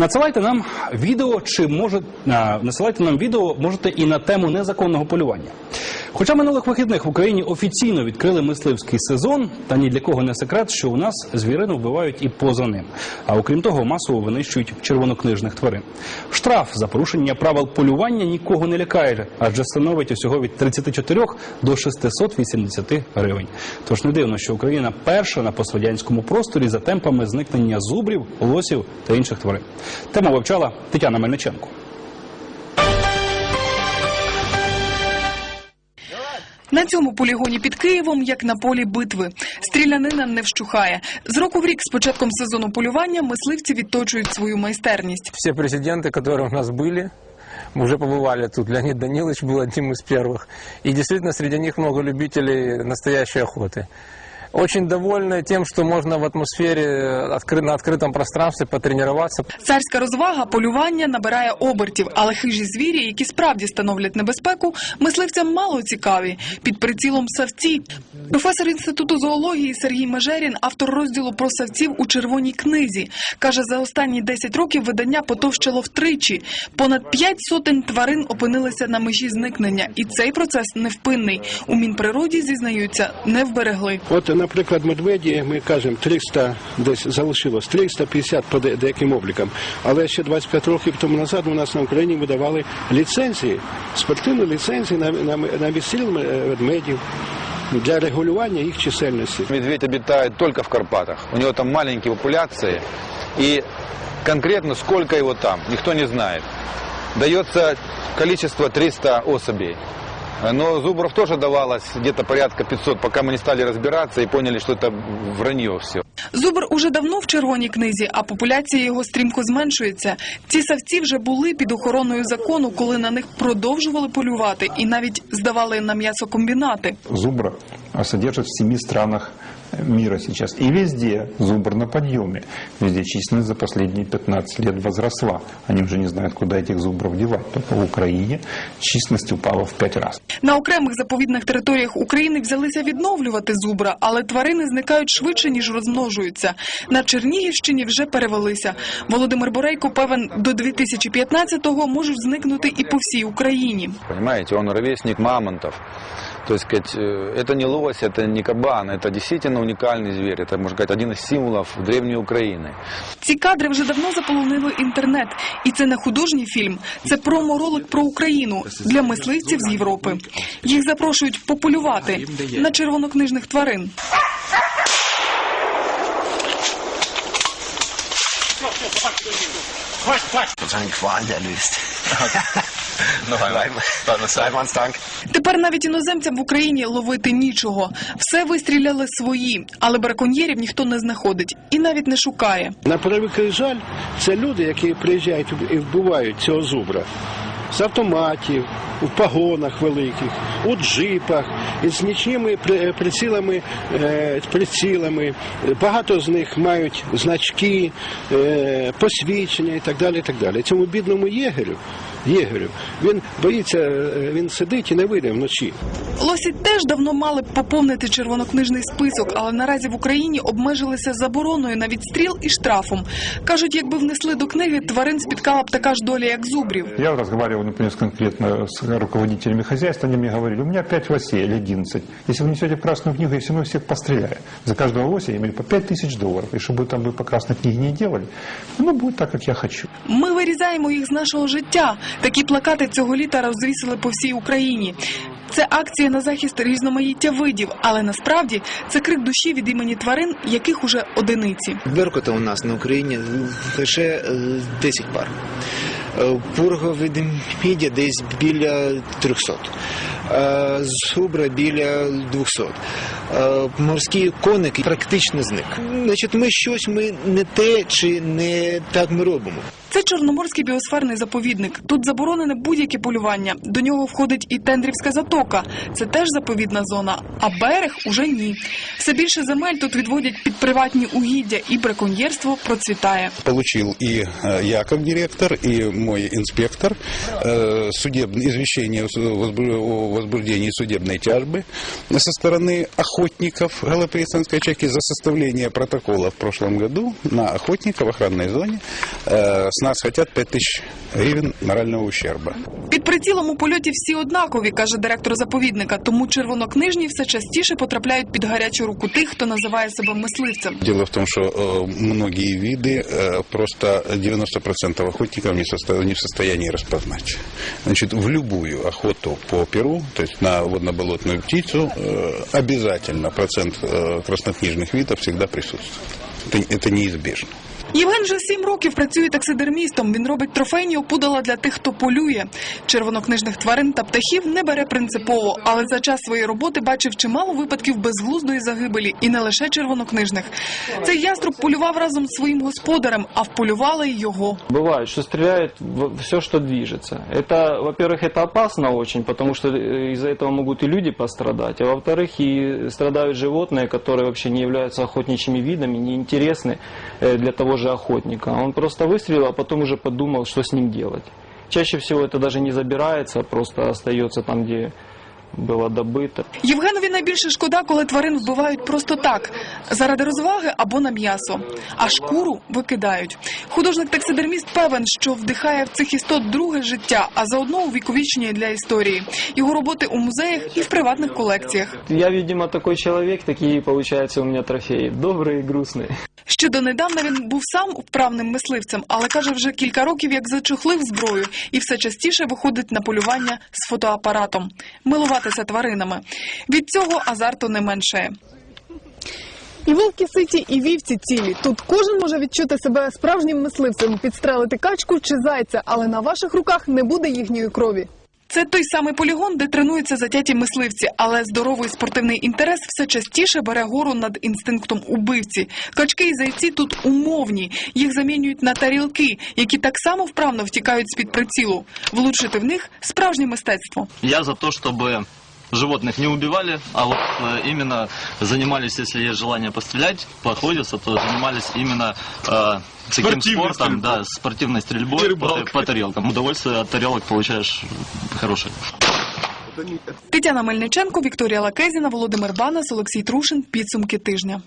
Надсилайте нам відео, чи може а, насилайте нам відео можете і на тему незаконного полювання. Хоча минулих вихідних в Україні офіційно відкрили мисливський сезон, та ні для кого не секрет, що у нас звірину вбивають і поза ним. А окрім того, масово винищують червонокнижних тварин. Штраф за порушення правил полювання нікого не лякає, адже становить усього від 34 до 680 гривень. Тож не дивно, що Україна перша на пострадянському просторі за темпами зникнення зубрів, лосів та інших тварин. Тему вивчала Тетяна Мельниченко. На цьому полігоні під Києвом, як на полі битви, стрілянина не вщухає. З року в рік, з початком сезону полювання, мисливці відточують свою майстерність. Все президенты, которые у нас были, мы уже побывали тут. Леонид Данилович был одним из первых. И действительно, среди них много любителей настоящей охоты. Очень довольны тем, что можно в атмосфере откры- на открытом пространстве потренироваться. Царська розвага полювання набирає обертів, але хижі звірі, які справді становлять небезпеку, мисливцям мало цікаві. Під прицілом савці. Професор інституту зоології Сергій Межерін, автор розділу про савців у червоній книзі, каже, за останні 10 років видання потовщило втричі. Понад 5 сотень тварин опинилися на межі зникнення, і цей процес невпинний. У Мінприроді зізнаються, не вберегли. От, наприклад, медведі, ми кажемо, 300 десь залишилось, 350 по де- деяким облікам. Але ще 25 років тому назад у нас на Україні видавали ліцензії, спортивні ліцензії на, на, на відстріл е, ведмедів для регулювання їх чисельності. Медведь обитает только в Карпатах. У него там маленькие популяции. И конкретно сколько его там, никто не знает. Дается количество 300 особей. Но зубров тоже давалось где-то порядка 500, пока мы не стали разбираться и поняли, что это вранье все. Зубр уже давно в червоній книзі, а популяція його стрімко зменшується. Ці савці вже були під охороною закону, коли на них продовжували полювати і навіть здавали на м'ясокомбінати. зубра а, содержат в семи странах мира сейчас. И везде зубр на подъеме. Везде численность за последние 15 лет возросла. Они уже не знают, куда этих зубров девать. Только в Украине численность упала в 5 раз. На окремих заповідних територіях України взялися відновлювати зубра, але тварини зникають швидше ніж розмножуються. На Чернігівщині вже перевелися. Володимир Борейко певен, до 2015-го можуть зникнути і по всій Україні. Понимаете, он ровесник мамонтов. То есть, сказать, э, это не лось, это не кабан, это действительно уникальный зверь. Это, можно сказать, один из символов древней Украины. Ці кадри вже давно заполонили інтернет, і це не художній фільм, це промо-ролик про Україну для мисливців з Європи. Їх запрошують пополювати на червонокнижних тварин. Qualen erlöst. Noch einmal. Seifmanns Dank. Тепер навіть іноземцям в Україні ловити нічого. Все вистріляли свої, але браконьєрів ніхто не знаходить і навіть не шукає. На превеликий жаль, це люди, які приїжджають і вбивають цього зубра. З автоматів, у погонах великих, у джипах, із нічними при- прицілами, е, прицілами. Багато з них мають значки, е, посвідчення і так далі. І так далі. Цьому бідному єгерю, єгерю він боїться, е, він сидить і не вийде вночі. Лосі теж давно мали б поповнити червонокнижний список, але наразі в Україні обмежилися забороною на відстріл і штрафом. кажуть, якби внесли до книги, тварин спіткала б така ж доля, як зубрів. Я разговаривал, например, конкретно с руководителями хозяйства, они мне говорили, у меня 5 лосей или 11. Если вы несете в Красную книгу, я все равно всех постреляю. За каждого лося я имею по 5 тысяч долларов. И чтобы там вы по Красной книге не делали, ну, будет так, как я хочу. Ми вирізаємо їх з нашого життя. Такі плакати цього літа розвісили по всій Україні. Це акція на захист різноманіття видів, але насправді це крик душі від імені тварин, яких уже одиниці. Беркута у нас на Україні лише е, 10 пар. Е, Пурга ведмідя десь біля 300. Е, Зубра біля 200. Е, Морський коник практично зник. Значить, ми щось ми не те чи не так ми робимо. Це Чорноморський біосферний заповідник. Тут заборонене будь-яке полювання. До нього входить і Тендрівська затока. Це теж заповідна зона, а берег уже ні. Все більше земель тут відводять під приватні угіддя, і браконьєрство процвітає. получил и э, я как директор, и мой инспектор э, судебное извещение о возбу- о возбуждении судебной тяжбы со стороны охотников Галапеистонской чайки за составление протокола в прошлом году на охотника в охранной зоне. Э, С нас хотят 5000 гривен морального ущерба. Під прицілом у польоті всі однакові, каже директор заповідника, тому червонокнижні все частіше потрапляють під гарячу руку тих, хто називає себе мисливцем. Дело в том, что э, многие виды э, просто 90% охотников не, состо- не в состоянии распознать. Значит, в любую охоту по перу, то есть на водно-болотную птицу, э, обязательно процент э, краснокнижных видов всегда присутствует. Это, это неизбежно. Євген вже сім років працює таксидермістом. Він робить трофейні опудала для тих, хто полює. Червонокнижних тварин та птахів не бере принципово, але за час своєї роботи бачив чимало випадків безглуздої загибелі, і не лише червонокнижних. Цей яструб полював разом з своїм господарем, а вполювали й його. Бывает, что стреляет все, что движется. Это, во-первых, это опасно очень, потому что э, из-за этого могут и люди пострадать. А во-вторых, и страдают животные, которые вообще не являются охотничьими видами, не интересны э, для того же охотника. Он просто выстрелил, а потом уже подумал, что с ним делать. Чаще всего это даже не забирается, просто остается там, где было добыто. Євгенові найбільше шкода, коли тварин вбивають просто так, заради розваги або на м'ясо, а шкуру викидають. Художник-таксидерміст певен, що вдихає в цих істот друге життя, а заодно увіковічнює для історії. Його роботи у музеях і в приватних колекціях. Я, видимо, такой человек, такие, получаются у меня трофеи. Добрые и грустные. Ще донедавна він був сам вправним мисливцем, але каже, вже кілька років як зачухлив зброю і все частіше виходить на полювання з фотоапаратом, милуватися тваринами. Від цього азарту не меншає. І вовки ситі, і вівці цілі. Тут кожен може відчути себе справжнім мисливцем, підстрелити качку чи зайця, але на ваших руках не буде їхньої крові. Це той самий полігон, де тренуються затяті мисливці, але здоровий спортивний інтерес все частіше бере гору над інстинктом убивці. Качки і зайці тут умовні. Їх замінюють на тарілки, які так само вправно втікають з-під прицілу. Влучити в них справжнє мистецтво. Я за то, чтобы животных не убивали, а вот э, именно занимались, если есть желание пострелять, поохотиться, то занимались именно э, таким спортом, да, спортивной стрельбой по, по тарелкам. Удовольствие от тарелок получаешь хорошее. Тетяна Мельниченко, Вікторія Лакезіна, Володимир Банас, Олексій Трушин. Підсумки тижня.